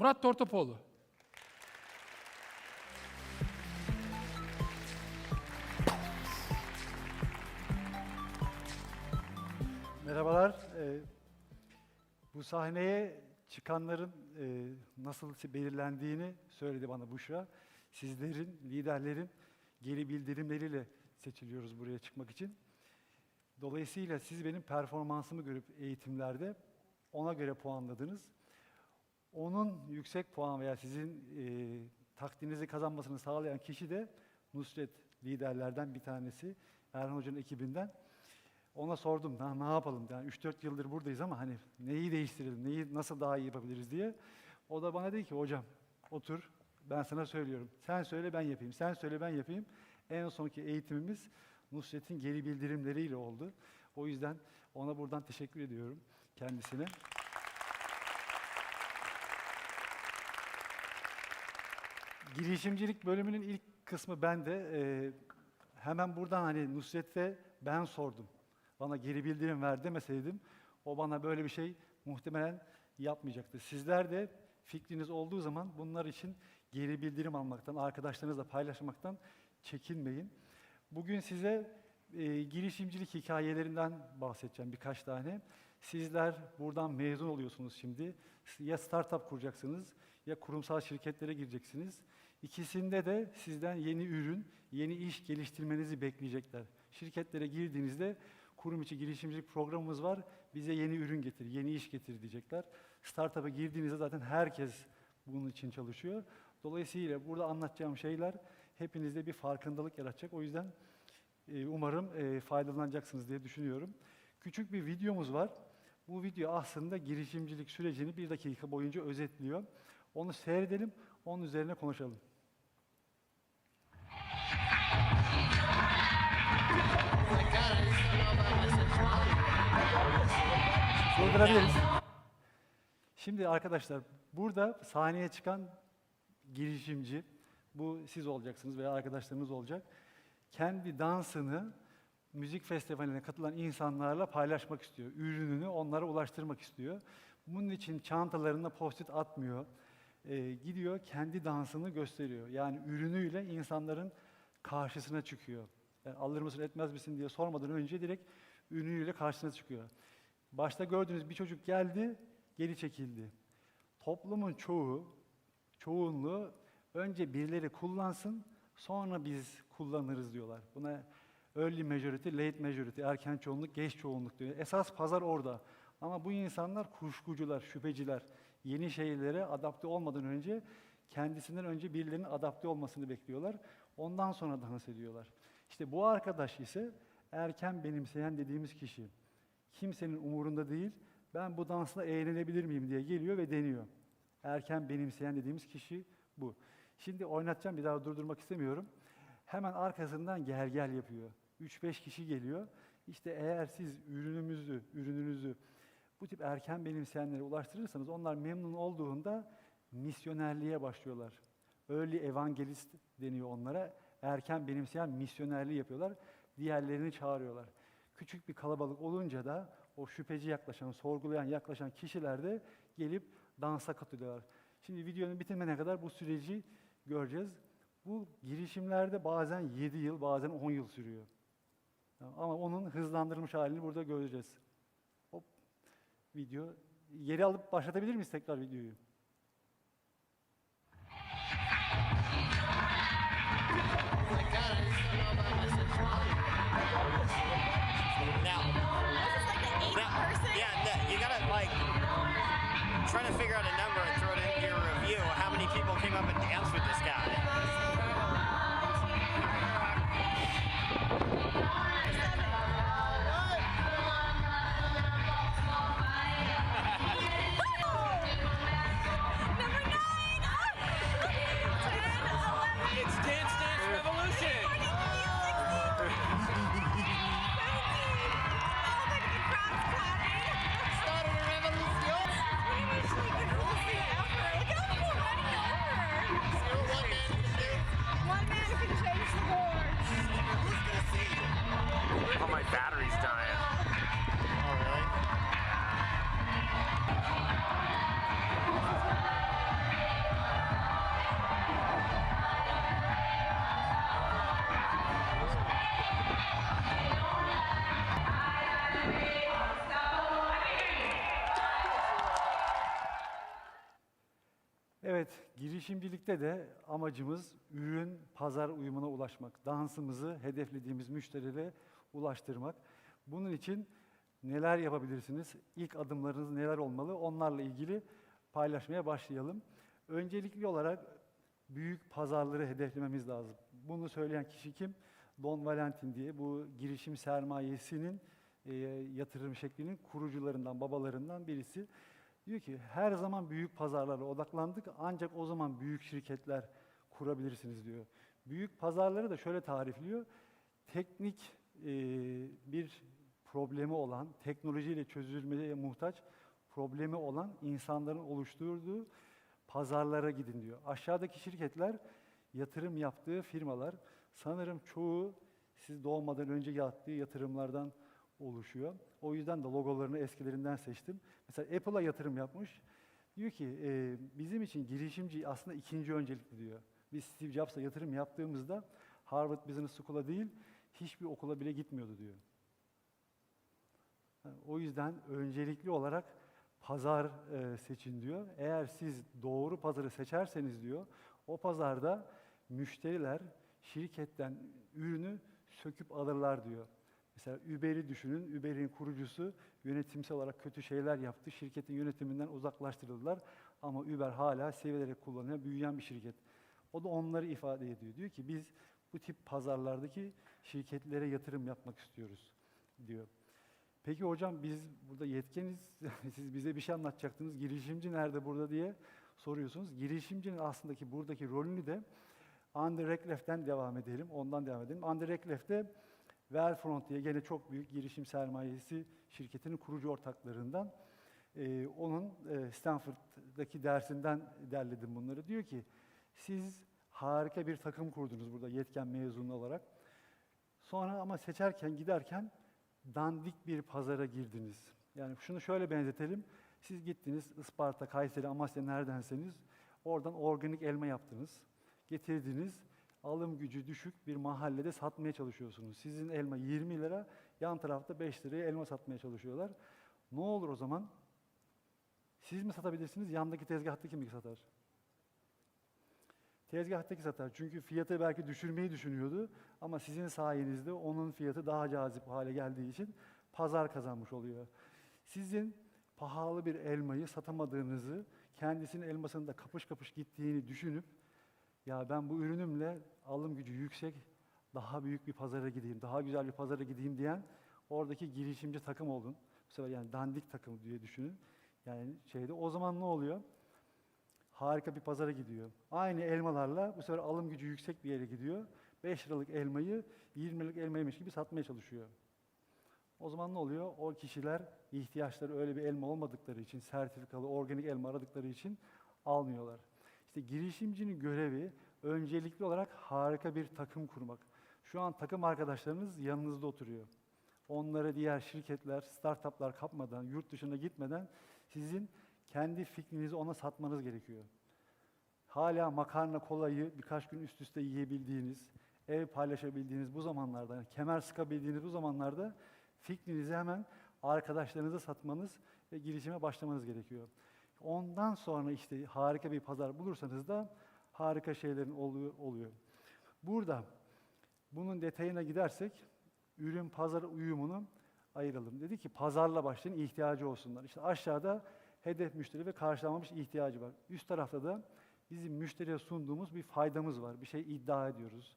Murat Tortopoğlu. Merhabalar. Ee, bu sahneye çıkanların e, nasıl belirlendiğini söyledi bana Buşra. Sizlerin, liderlerin geri bildirimleriyle seçiliyoruz buraya çıkmak için. Dolayısıyla siz benim performansımı görüp eğitimlerde ona göre puanladınız. Onun yüksek puan veya sizin e, takdirinizi kazanmasını sağlayan kişi de Nusret liderlerden bir tanesi. Erhan Hoca'nın ekibinden. Ona sordum, "Na- ne yapalım? Yani 3-4 yıldır buradayız ama hani neyi değiştirelim, neyi nasıl daha iyi yapabiliriz diye. O da bana dedi ki, hocam otur, ben sana söylüyorum. Sen söyle ben yapayım, sen söyle ben yapayım. En sonki eğitimimiz Nusret'in geri bildirimleriyle oldu. O yüzden ona buradan teşekkür ediyorum kendisine. Girişimcilik bölümünün ilk kısmı bende. Ee, hemen buradan hani Nusret'e ben sordum. Bana geri bildirim ver demeseydim o bana böyle bir şey muhtemelen yapmayacaktı. Sizler de fikriniz olduğu zaman bunlar için geri bildirim almaktan, arkadaşlarınızla paylaşmaktan çekinmeyin. Bugün size e, girişimcilik hikayelerinden bahsedeceğim birkaç tane. Sizler buradan mezun oluyorsunuz şimdi. Ya startup kuracaksınız ya kurumsal şirketlere gireceksiniz. İkisinde de sizden yeni ürün, yeni iş geliştirmenizi bekleyecekler. Şirketlere girdiğinizde kurum içi girişimcilik programımız var. Bize yeni ürün getir, yeni iş getir diyecekler. Startup'a girdiğinizde zaten herkes bunun için çalışıyor. Dolayısıyla burada anlatacağım şeyler hepinizde bir farkındalık yaratacak. O yüzden e, umarım e, faydalanacaksınız diye düşünüyorum. Küçük bir videomuz var. Bu video aslında girişimcilik sürecini bir dakika boyunca özetliyor. Onu seyredelim, onun üzerine konuşalım. Durdurabiliriz. Şimdi arkadaşlar burada sahneye çıkan girişimci, bu siz olacaksınız veya arkadaşlarınız olacak. Kendi dansını müzik festivaline katılan insanlarla paylaşmak istiyor. Ürününü onlara ulaştırmak istiyor. Bunun için çantalarında post-it atmıyor. Ee, gidiyor kendi dansını gösteriyor. Yani ürünüyle insanların karşısına çıkıyor. Yani alır mısın etmez misin diye sormadan önce direkt ürünüyle karşısına çıkıyor. Başta gördüğünüz bir çocuk geldi, geri çekildi. Toplumun çoğu, çoğunluğu önce birileri kullansın, sonra biz kullanırız diyorlar. Buna early majority, late majority, erken çoğunluk, geç çoğunluk diyor. Esas pazar orada. Ama bu insanlar kuşkucular, şüpheciler. Yeni şeylere adapte olmadan önce kendisinden önce birilerinin adapte olmasını bekliyorlar. Ondan sonra dans ediyorlar. İşte bu arkadaş ise erken benimseyen dediğimiz kişi. Kimsenin umurunda değil. Ben bu dansla eğlenebilir miyim diye geliyor ve deniyor. Erken benimseyen dediğimiz kişi bu. Şimdi oynatacağım bir daha durdurmak istemiyorum. Hemen arkasından gel gel yapıyor. 3-5 kişi geliyor. İşte eğer siz ürünümüzü, ürününüzü bu tip erken benimseyenlere ulaştırırsanız onlar memnun olduğunda misyonerliğe başlıyorlar. Early evangelist deniyor onlara. Erken benimseyen misyonerliği yapıyorlar. Diğerlerini çağırıyorlar. Küçük bir kalabalık olunca da o şüpheci yaklaşan, sorgulayan, yaklaşan kişiler de gelip dansa katılıyorlar. Şimdi videonun bitirmene kadar bu süreci göreceğiz. Bu girişimlerde bazen 7 yıl, bazen 10 yıl sürüyor. Ama onun hızlandırılmış halini burada göreceğiz. Video. Geri alıp başlatabilir miyiz tekrar videoyu? Girişimcilikte de amacımız ürün pazar uyumuna ulaşmak. Dansımızı hedeflediğimiz müşterilere ulaştırmak. Bunun için neler yapabilirsiniz? İlk adımlarınız neler olmalı? Onlarla ilgili paylaşmaya başlayalım. Öncelikli olarak büyük pazarları hedeflememiz lazım. Bunu söyleyen kişi kim? Don Valentin diye bu girişim sermayesinin e, yatırım şeklinin kurucularından, babalarından birisi. Diyor ki her zaman büyük pazarlara odaklandık ancak o zaman büyük şirketler kurabilirsiniz diyor. Büyük pazarları da şöyle tarifliyor. Teknik e, bir problemi olan, teknolojiyle çözülmeye muhtaç problemi olan insanların oluşturduğu pazarlara gidin diyor. Aşağıdaki şirketler yatırım yaptığı firmalar. Sanırım çoğu siz doğmadan önce yaptığı yatırımlardan oluşuyor. O yüzden de logolarını eskilerinden seçtim. Mesela Apple'a yatırım yapmış. Diyor ki e, bizim için girişimci aslında ikinci öncelikli diyor. Biz Steve Jobs'a yatırım yaptığımızda Harvard Business School'a değil hiçbir okula bile gitmiyordu diyor. O yüzden öncelikli olarak pazar e, seçin diyor. Eğer siz doğru pazarı seçerseniz diyor, o pazarda müşteriler şirketten ürünü söküp alırlar diyor. Mesela Uber'i düşünün, Uber'in kurucusu yönetimsel olarak kötü şeyler yaptı, şirketin yönetiminden uzaklaştırıldılar ama Uber hala sevilerek kullanıyor, büyüyen bir şirket. O da onları ifade ediyor. Diyor ki biz bu tip pazarlardaki şirketlere yatırım yapmak istiyoruz diyor. Peki hocam biz burada yetkeniz, siz bize bir şey anlatacaktınız, girişimci nerede burada diye soruyorsunuz. Girişimcinin aslındaki buradaki rolünü de Ander Reklef'ten devam edelim, ondan devam edelim. Ander Reklef'te Wellfront diye gene çok büyük girişim sermayesi şirketinin kurucu ortaklarından. Ee, onun e, Stanford'daki dersinden derledim bunları. Diyor ki, siz harika bir takım kurdunuz burada yetken mezunu olarak. Sonra ama seçerken, giderken dandik bir pazara girdiniz. Yani şunu şöyle benzetelim. Siz gittiniz Isparta, Kayseri, Amasya neredenseniz oradan organik elma yaptınız. Getirdiniz. Alım gücü düşük bir mahallede satmaya çalışıyorsunuz. Sizin elma 20 lira, yan tarafta 5 liraya elma satmaya çalışıyorlar. Ne olur o zaman? Siz mi satabilirsiniz, yandaki tezgahtaki mi satar? Tezgahtaki satar. Çünkü fiyatı belki düşürmeyi düşünüyordu ama sizin sayenizde onun fiyatı daha cazip hale geldiği için pazar kazanmış oluyor. Sizin pahalı bir elmayı satamadığınızı, kendisinin elmasının da kapış kapış gittiğini düşünüp ya ben bu ürünümle alım gücü yüksek, daha büyük bir pazara gideyim, daha güzel bir pazara gideyim diyen oradaki girişimci takım oldun. Bu sefer yani dandik takım diye düşünün. Yani şeyde o zaman ne oluyor? Harika bir pazara gidiyor. Aynı elmalarla bu sefer alım gücü yüksek bir yere gidiyor. 5 liralık elmayı 20 liralık elmaymış gibi satmaya çalışıyor. O zaman ne oluyor? O kişiler ihtiyaçları öyle bir elma olmadıkları için, sertifikalı, organik elma aradıkları için almıyorlar. İşte girişimcinin görevi öncelikli olarak harika bir takım kurmak. Şu an takım arkadaşlarınız yanınızda oturuyor. Onlara diğer şirketler, startuplar kapmadan, yurt dışına gitmeden sizin kendi fikrinizi ona satmanız gerekiyor. Hala makarna kolayı birkaç gün üst üste yiyebildiğiniz, ev paylaşabildiğiniz bu zamanlarda, kemer sıkabildiğiniz bu zamanlarda fikrinizi hemen arkadaşlarınıza satmanız ve girişime başlamanız gerekiyor. Ondan sonra işte harika bir pazar bulursanız da harika şeylerin oluyor. Burada bunun detayına gidersek ürün pazar uyumunu ayıralım. Dedi ki pazarla başlayın ihtiyacı olsunlar. İşte aşağıda hedef müşteri ve karşılanmamış ihtiyacı var. Üst tarafta da bizim müşteriye sunduğumuz bir faydamız var. Bir şey iddia ediyoruz.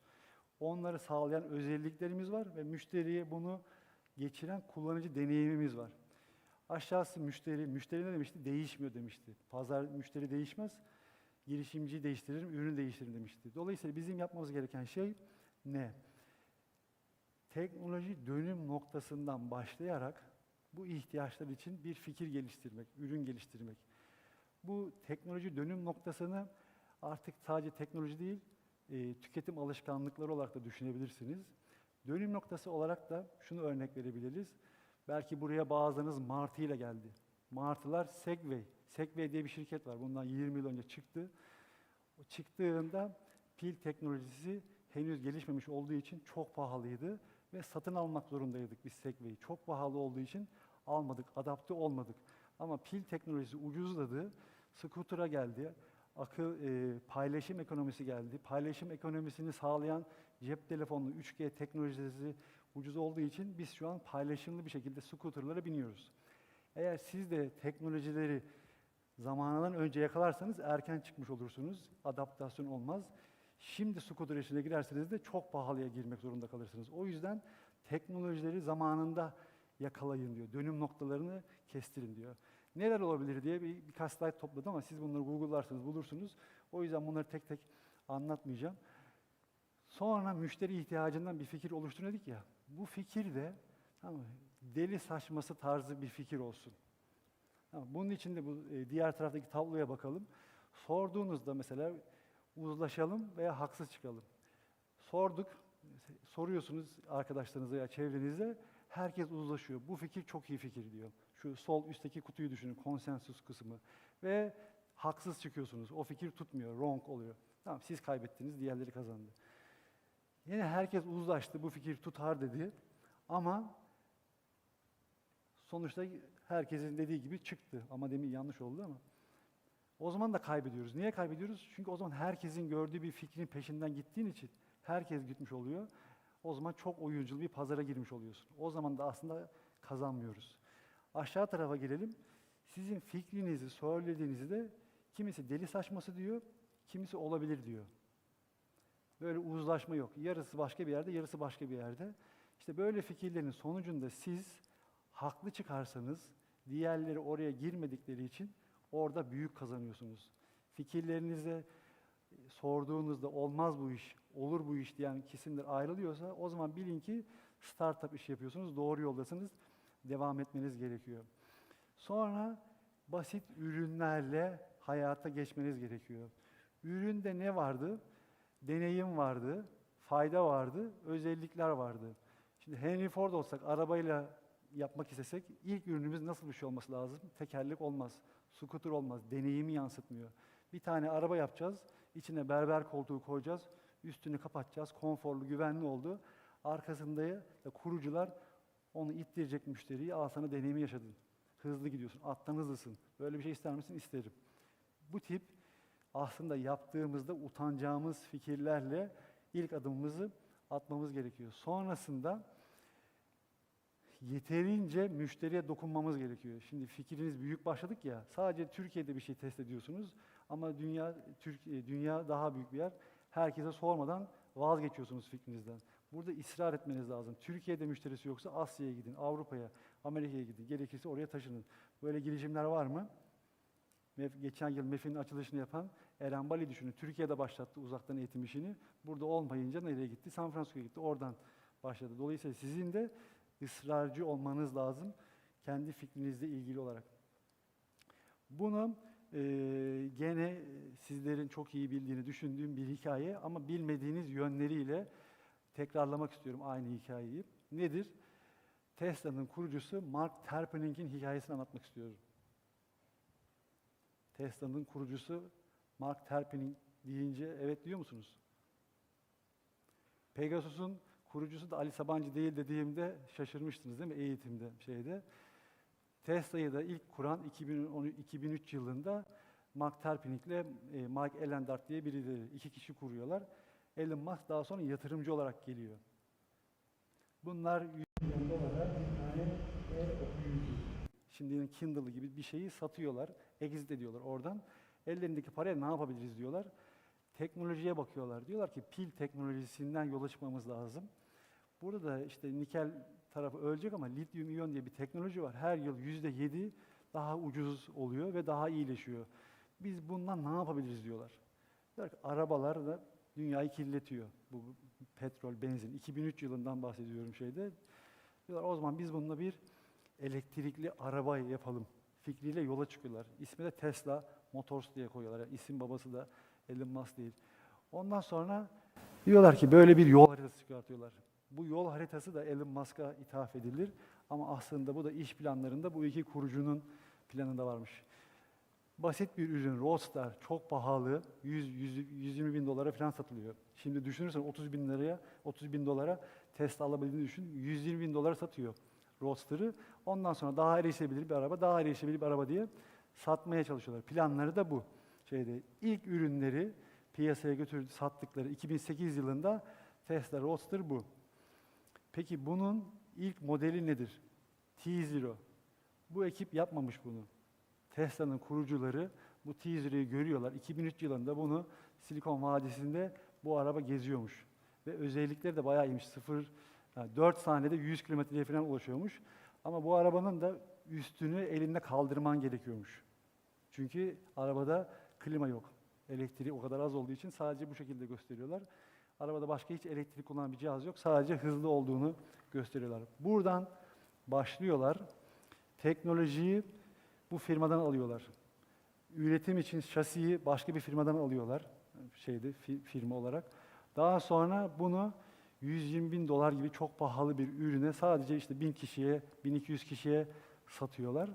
Onları sağlayan özelliklerimiz var ve müşteriye bunu geçiren kullanıcı deneyimimiz var. Aşağısı müşteri, müşteri ne demişti? Değişmiyor demişti. Pazar müşteri değişmez, girişimciyi değiştiririm, ürünü değiştiririm demişti. Dolayısıyla bizim yapmamız gereken şey ne? Teknoloji dönüm noktasından başlayarak bu ihtiyaçlar için bir fikir geliştirmek, ürün geliştirmek. Bu teknoloji dönüm noktasını artık sadece teknoloji değil, e, tüketim alışkanlıkları olarak da düşünebilirsiniz. Dönüm noktası olarak da şunu örnek verebiliriz. Belki buraya bazılarınız Martı ile geldi. Martılar Segway. Segway diye bir şirket var. Bundan 20 yıl önce çıktı. O çıktığında pil teknolojisi henüz gelişmemiş olduğu için çok pahalıydı ve satın almak zorundaydık biz Segway'i. Çok pahalı olduğu için almadık, adapte olmadık. Ama pil teknolojisi ucuzladı, scooter'a geldi, akıl e, paylaşım ekonomisi geldi. Paylaşım ekonomisini sağlayan cep telefonlu 3G teknolojisi ucuz olduğu için biz şu an paylaşımlı bir şekilde scooterlara biniyoruz. Eğer siz de teknolojileri zamanından önce yakalarsanız erken çıkmış olursunuz. Adaptasyon olmaz. Şimdi scooter işine girerseniz de çok pahalıya girmek zorunda kalırsınız. O yüzden teknolojileri zamanında yakalayın diyor. Dönüm noktalarını kestirin diyor. Neler olabilir diye bir, birkaç slide topladım ama siz bunları Google'larsanız bulursunuz. O yüzden bunları tek tek anlatmayacağım. Sonra müşteri ihtiyacından bir fikir oluşturun dedik ya. Bu fikir de tamam, deli saçması tarzı bir fikir olsun. Tamam, bunun için de bu e, diğer taraftaki tabloya bakalım. Sorduğunuzda mesela uzlaşalım veya haksız çıkalım. Sorduk, soruyorsunuz arkadaşlarınıza ya çevrenize, herkes uzlaşıyor. Bu fikir çok iyi fikir diyor. Şu sol üstteki kutuyu düşünün, konsensus kısmı. Ve haksız çıkıyorsunuz. O fikir tutmuyor, wrong oluyor. Tamam siz kaybettiniz, diğerleri kazandı. Yine herkes uzlaştı, bu fikir tutar dedi. Ama sonuçta herkesin dediği gibi çıktı. Ama demin yanlış oldu ama. O zaman da kaybediyoruz. Niye kaybediyoruz? Çünkü o zaman herkesin gördüğü bir fikrin peşinden gittiğin için herkes gitmiş oluyor. O zaman çok oyunculu bir pazara girmiş oluyorsun. O zaman da aslında kazanmıyoruz. Aşağı tarafa gelelim. Sizin fikrinizi söylediğinizde kimisi deli saçması diyor, kimisi olabilir diyor. Böyle uzlaşma yok. Yarısı başka bir yerde, yarısı başka bir yerde. İşte böyle fikirlerin sonucunda siz haklı çıkarsanız, diğerleri oraya girmedikleri için orada büyük kazanıyorsunuz. Fikirlerinize sorduğunuzda olmaz bu iş, olur bu iş diyen kesimler ayrılıyorsa o zaman bilin ki startup iş yapıyorsunuz, doğru yoldasınız, devam etmeniz gerekiyor. Sonra basit ürünlerle hayata geçmeniz gerekiyor. Üründe ne vardı? Deneyim vardı, fayda vardı, özellikler vardı. Şimdi Henry Ford olsak, arabayla yapmak istesek ilk ürünümüz nasıl bir şey olması lazım? Tekerlek olmaz, scooter olmaz, deneyimi yansıtmıyor. Bir tane araba yapacağız, içine berber koltuğu koyacağız, üstünü kapatacağız, konforlu, güvenli oldu. Arkasında da kurucular onu ittirecek müşteriyi, al sana deneyimi yaşadın. Hızlı gidiyorsun, attan hızlısın. Böyle bir şey ister misin? İsterim. Bu tip aslında yaptığımızda utanacağımız fikirlerle ilk adımımızı atmamız gerekiyor. Sonrasında yeterince müşteriye dokunmamız gerekiyor. Şimdi fikriniz büyük başladık ya, sadece Türkiye'de bir şey test ediyorsunuz ama dünya Türkiye dünya daha büyük bir yer. Herkese sormadan vazgeçiyorsunuz fikrinizden. Burada ısrar etmeniz lazım. Türkiye'de müşterisi yoksa Asya'ya gidin, Avrupa'ya, Amerika'ya gidin. Gerekirse oraya taşının. Böyle girişimler var mı? Geçen yıl MEF'in açılışını yapan Eren Bali düşünün. Türkiye'de başlattı uzaktan eğitim işini. Burada olmayınca nereye gitti? San Francisco'ya gitti. Oradan başladı. Dolayısıyla sizin de ısrarcı olmanız lazım. Kendi fikrinizle ilgili olarak. Bunu eee, gene sizlerin çok iyi bildiğini düşündüğüm bir hikaye ama bilmediğiniz yönleriyle tekrarlamak istiyorum aynı hikayeyi. Nedir? Tesla'nın kurucusu Mark Tarpening'in hikayesini anlatmak istiyorum. Tesla'nın kurucusu Mark Tarpening deyince evet diyor musunuz? Pegasus'un kurucusu da Ali Sabancı değil dediğimde şaşırmıştınız değil mi eğitimde şeyde. Tesla'yı da ilk kuran 2010, 2003 yılında Mark Tarpenning ile e, Mike Ellendart diye birileri. iki kişi kuruyorlar. Elon Musk daha sonra yatırımcı olarak geliyor. Bunlar 100 milyon dolara bir tane e-okuyucu. Şimdinin Kindle gibi bir şeyi satıyorlar, exit ediyorlar oradan. Ellerindeki paraya ne yapabiliriz diyorlar. Teknolojiye bakıyorlar. Diyorlar ki pil teknolojisinden yola çıkmamız lazım. Burada da işte nikel tarafı ölecek ama lityum iyon diye bir teknoloji var. Her yıl yüzde yedi daha ucuz oluyor ve daha iyileşiyor. Biz bundan ne yapabiliriz diyorlar. Diyorlar ki arabalar da dünyayı kirletiyor. Bu petrol, benzin. 2003 yılından bahsediyorum şeyde. Diyorlar o zaman biz bununla bir elektrikli araba yapalım fikriyle yola çıkıyorlar. İsmi de Tesla Motors diye koyuyorlar. Yani isim babası da Elon Musk değil. Ondan sonra diyorlar ki böyle bir yol haritası çıkartıyorlar. Bu yol haritası da Elon Musk'a ithaf edilir. Ama aslında bu da iş planlarında bu iki kurucunun planında varmış. Basit bir ürün, Roadster, çok pahalı, 100, 100, 120 bin dolara falan satılıyor. Şimdi düşünürsen 30 bin liraya, 30 bin dolara Tesla alabildiğini düşün, 120 bin dolara satıyor Roadster'ı. Ondan sonra daha erişebilir bir araba, daha erişebilir bir araba diye satmaya çalışıyorlar. Planları da bu. şeyde ilk ürünleri piyasaya götürdü sattıkları 2008 yılında Tesla Roadster bu. Peki bunun ilk modeli nedir? T0. Bu ekip yapmamış bunu. Tesla'nın kurucuları bu T0'yu görüyorlar. 2003 yılında bunu Silikon Vadisi'nde bu araba geziyormuş. Ve özellikleri de bayağı iyiymiş. 0, yani 4 saniyede 100 kilometreye falan ulaşıyormuş. Ama bu arabanın da üstünü elinde kaldırman gerekiyormuş. Çünkü arabada klima yok. Elektriği o kadar az olduğu için sadece bu şekilde gösteriyorlar. Arabada başka hiç elektrik kullanan bir cihaz yok. Sadece hızlı olduğunu gösteriyorlar. Buradan başlıyorlar. Teknolojiyi bu firmadan alıyorlar. Üretim için şasiyi başka bir firmadan alıyorlar. Şeyde fi- firma olarak. Daha sonra bunu 120 bin dolar gibi çok pahalı bir ürüne sadece işte 1000 kişiye, 1200 kişiye satıyorlar.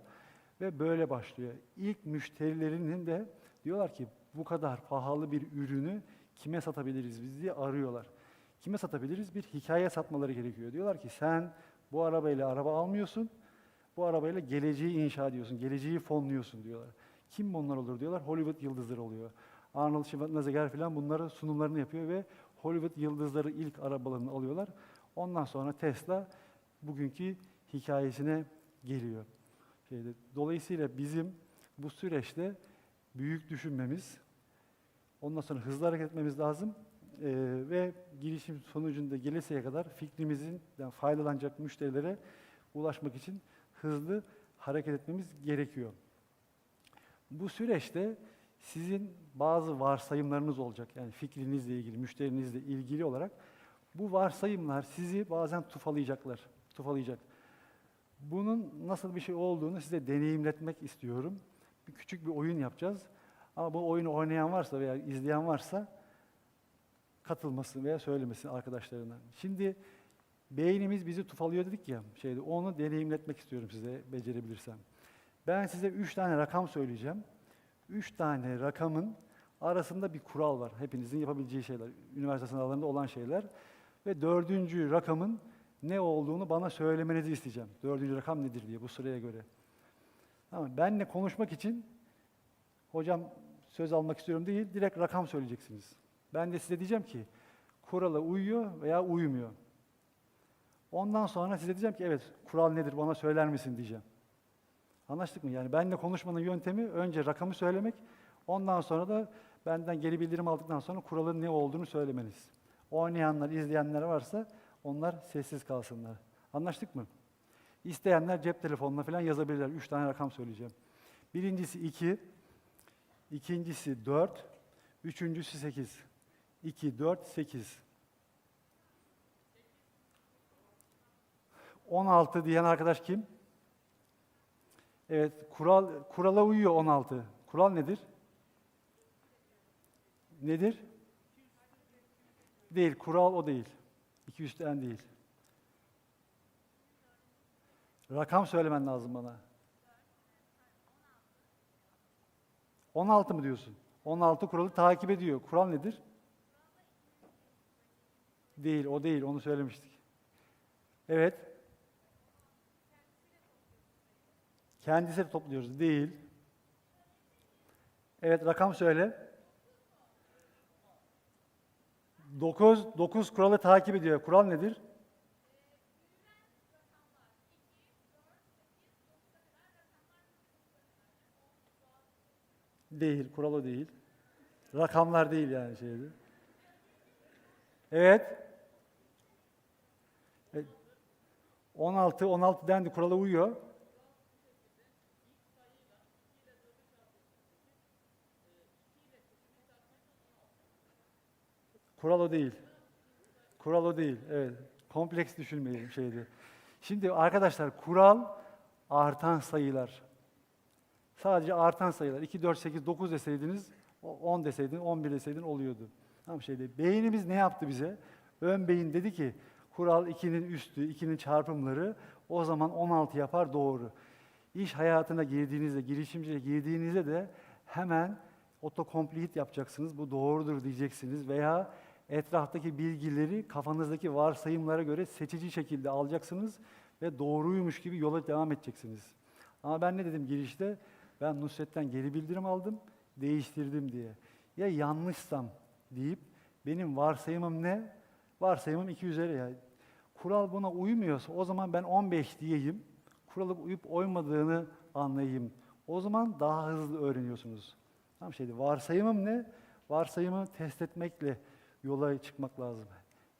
Ve böyle başlıyor. İlk müşterilerinin de diyorlar ki bu kadar pahalı bir ürünü kime satabiliriz biz diye arıyorlar. Kime satabiliriz? Bir hikaye satmaları gerekiyor. Diyorlar ki sen bu arabayla araba almıyorsun, bu arabayla geleceği inşa ediyorsun, geleceği fonluyorsun diyorlar. Kim bunlar olur diyorlar, Hollywood yıldızları oluyor. Arnold Schwarzenegger falan bunların sunumlarını yapıyor ve Hollywood yıldızları ilk arabalarını alıyorlar. Ondan sonra Tesla bugünkü hikayesine geliyor. Şeyde, dolayısıyla bizim bu süreçte büyük düşünmemiz, ondan sonra hızlı hareket etmemiz lazım Ee, ve girişim sonucunda geleseye kadar fikrimizin yani faydalanacak müşterilere ulaşmak için hızlı hareket etmemiz gerekiyor. Bu süreçte sizin bazı varsayımlarınız olacak. Yani fikrinizle ilgili, müşterinizle ilgili olarak bu varsayımlar sizi bazen tufalayacaklar. Tufalayacak. Bunun nasıl bir şey olduğunu size deneyimletmek istiyorum. Bir küçük bir oyun yapacağız. Ama bu oyunu oynayan varsa veya izleyen varsa katılmasın veya söylemesin arkadaşlarına. Şimdi beynimiz bizi tufalıyor dedik ya, şeyde onu deneyimletmek istiyorum size becerebilirsem. Ben size üç tane rakam söyleyeceğim. Üç tane rakamın arasında bir kural var. Hepinizin yapabileceği şeyler, üniversite sınavlarında olan şeyler. Ve dördüncü rakamın ne olduğunu bana söylemenizi isteyeceğim. Dördüncü rakam nedir diye bu sıraya göre. Tamam, benle konuşmak için hocam söz almak istiyorum değil, direkt rakam söyleyeceksiniz. Ben de size diyeceğim ki kurala uyuyor veya uymuyor. Ondan sonra size diyeceğim ki evet kural nedir bana söyler misin diyeceğim. Anlaştık mı? Yani benimle konuşmanın yöntemi önce rakamı söylemek, ondan sonra da benden geri bildirim aldıktan sonra kuralın ne olduğunu söylemeniz. Oynayanlar, izleyenler varsa onlar sessiz kalsınlar. Anlaştık mı? İsteyenler cep telefonuna falan yazabilirler. Üç tane rakam söyleyeceğim. Birincisi iki, ikincisi dört, üçüncüsü sekiz. İki, dört, sekiz. 16 diyen arkadaş kim? Evet, kural kurala uyuyor 16. Kural nedir? Nedir? Değil, kural o değil. 200'den değil. Rakam söylemen lazım bana. 16 mı diyorsun? 16 kuralı takip ediyor. Kural nedir? Değil, o değil. Onu söylemiştik. Evet. Kendisi topluyoruz. Değil. Evet, rakam söyle. 9, 9 kuralı takip ediyor. Kural nedir? Değil, kural değil. Rakamlar değil yani şeydi. Evet. Evet. 16, 16 dendi, kurala uyuyor. Kural o değil. Kural o değil. Evet. Kompleks düşünmeyelim şeydi. Şimdi arkadaşlar kural artan sayılar. Sadece artan sayılar. 2, 4, 8, 9 deseydiniz, o- 10 deseydin, 11 deseydin oluyordu. Tamam şeyde. Beynimiz ne yaptı bize? Ön beyin dedi ki kural 2'nin üstü, 2'nin çarpımları o zaman 16 yapar doğru. İş hayatına girdiğinizde, girişimciye girdiğinizde de hemen autocomplete yapacaksınız. Bu doğrudur diyeceksiniz veya etraftaki bilgileri kafanızdaki varsayımlara göre seçici şekilde alacaksınız ve doğruymuş gibi yola devam edeceksiniz. Ama ben ne dedim girişte? Ben Nusret'ten geri bildirim aldım. değiştirdim diye. Ya yanlışsam deyip benim varsayımım ne? Varsayımım 2 üzeri ya. Kural buna uymuyorsa o zaman ben 15 diyeyim. Kuralı uyup uymadığını anlayayım. O zaman daha hızlı öğreniyorsunuz. Tam şeydi. Varsayımım ne? Varsayımı test etmekle yola çıkmak lazım.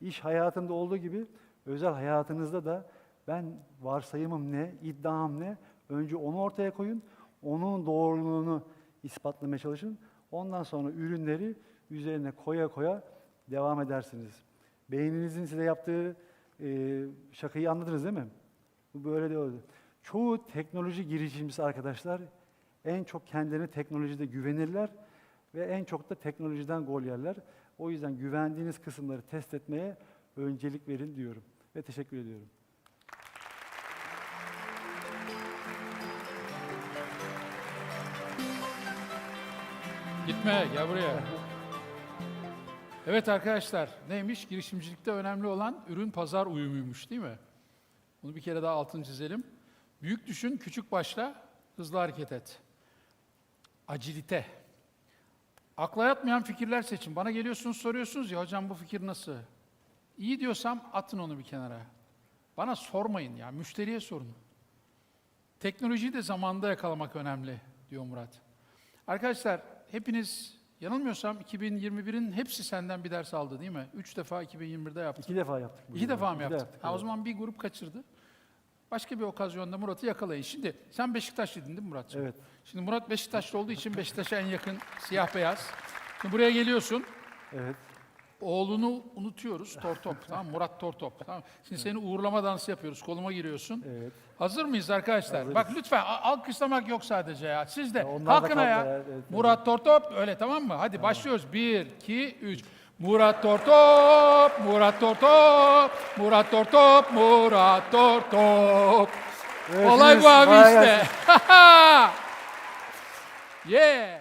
İş hayatında olduğu gibi özel hayatınızda da ben varsayımım ne, iddiam ne? Önce onu ortaya koyun. Onun doğruluğunu ispatlamaya çalışın. Ondan sonra ürünleri üzerine koya koya devam edersiniz. Beyninizin size yaptığı e, şakayı anladınız değil mi? Bu böyle de öyle. Çoğu teknoloji girişimcisi arkadaşlar en çok kendilerine teknolojide güvenirler ve en çok da teknolojiden gol yerler. O yüzden güvendiğiniz kısımları test etmeye öncelik verin diyorum ve teşekkür ediyorum. Gitme, gel buraya. Evet arkadaşlar, neymiş? Girişimcilikte önemli olan ürün pazar uyumuymuş değil mi? Bunu bir kere daha altını çizelim. Büyük düşün, küçük başla, hızlı hareket et. Acilite. Akla yatmayan fikirler seçin. Bana geliyorsunuz soruyorsunuz ya hocam bu fikir nasıl? İyi diyorsam atın onu bir kenara. Bana sormayın ya, müşteriye sorun. Teknolojiyi de zamanda yakalamak önemli diyor Murat. Arkadaşlar hepiniz yanılmıyorsam 2021'in hepsi senden bir ders aldı değil mi? Üç defa 2021'de yaptık. İki defa yaptık. İki defa mı yaptık? yaptık, ha, o zaman bir grup kaçırdı. Başka bir okazyonda Murat'ı yakalayın. Şimdi sen Beşiktaşlıydın değil mi Muratcığım? Evet. Şimdi Murat Beşiktaşlı olduğu için Beşiktaş'a en yakın siyah beyaz. Şimdi buraya geliyorsun. Evet. Oğlunu unutuyoruz. Tortop. tamam? Murat Tortop. Tamam. Şimdi seni uğurlama dansı yapıyoruz. Koluma giriyorsun. Evet. Hazır mıyız arkadaşlar? Bak lütfen a- alkışlamak yok sadece ya. Siz de Ya onlar da kalkın kalktılar, ayağa. evet, evet. Murat Tortop öyle tamam mı? Hadi başlıyoruz. Bir, iki, üç. Murat Tortop, Murat Tortop, Murat Tortop, Murat Tortop. Görüşürüz. Olay bu abi işte. yeah.